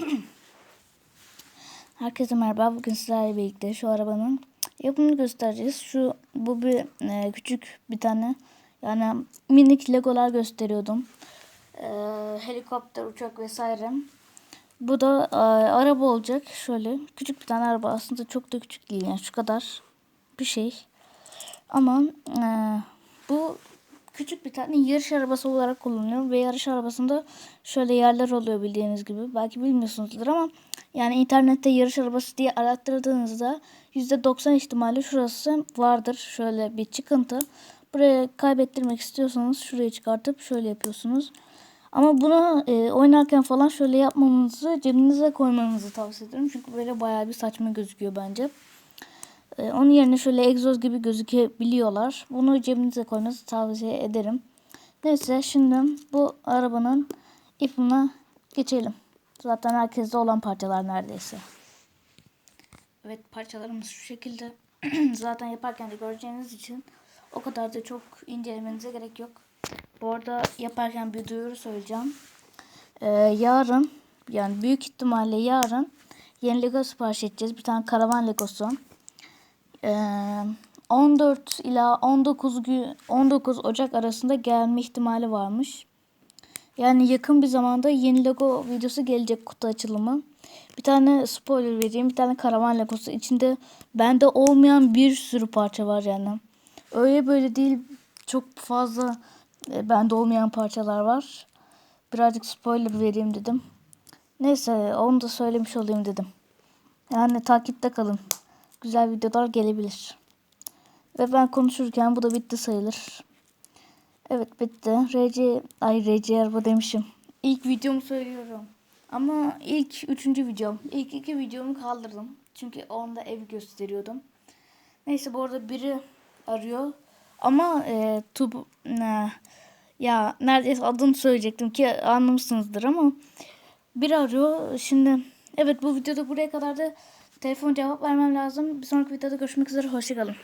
Herkese merhaba. Bugün sizlerle birlikte şu arabanın yapımını göstereceğiz. Şu bu bir e, küçük bir tane yani minik legolar gösteriyordum. E, helikopter, uçak vesaire. Bu da e, araba olacak. Şöyle küçük bir tane araba. Aslında çok da küçük değil yani şu kadar bir şey. Ama e, bu küçük bir tane yarış arabası olarak kullanılıyor ve yarış arabasında şöyle yerler oluyor bildiğiniz gibi. Belki bilmiyorsunuzdur ama yani internette yarış arabası diye arattırdığınızda %90 ihtimalle şurası vardır. Şöyle bir çıkıntı. Buraya kaybettirmek istiyorsanız şurayı çıkartıp şöyle yapıyorsunuz. Ama bunu e, oynarken falan şöyle yapmamanızı cebinize koymanızı tavsiye ederim. Çünkü böyle bayağı bir saçma gözüküyor bence. E, onun yerine şöyle egzoz gibi gözükebiliyorlar. Bunu cebinize koymanızı tavsiye ederim. Neyse şimdi bu arabanın ipine geçelim. Zaten herkeste olan parçalar neredeyse. Evet parçalarımız şu şekilde. Zaten yaparken de göreceğiniz için o kadar da çok incelemenize gerek yok. Bu arada yaparken bir duyuru söyleyeceğim. Ee, yarın yani büyük ihtimalle yarın yeni Lego sipariş edeceğiz. Bir tane karavan Legosu. Ee, 14 ila 19 gün 19 Ocak arasında gelme ihtimali varmış. Yani yakın bir zamanda yeni Lego videosu gelecek kutu açılımı. Bir tane spoiler vereyim. Bir tane karavan Legosu. İçinde bende olmayan bir sürü parça var yani. Öyle böyle değil. Çok fazla e, bende olmayan parçalar var. Birazcık spoiler vereyim dedim. Neyse onu da söylemiş olayım dedim. Yani takipte kalın. Güzel videolar gelebilir. Ve ben konuşurken bu da bitti sayılır. Evet bitti. RC, ay RC araba demişim. İlk videomu söylüyorum. Ama ilk üçüncü videom. İlk iki videomu kaldırdım. Çünkü onda ev gösteriyordum. Neyse bu arada biri arıyor. Ama e, tub, ne, ya neredeyse adını söyleyecektim ki anlamışsınızdır ama biri arıyor. Şimdi evet bu videoda buraya kadar da telefon cevap vermem lazım. Bir sonraki videoda görüşmek üzere. Hoşçakalın.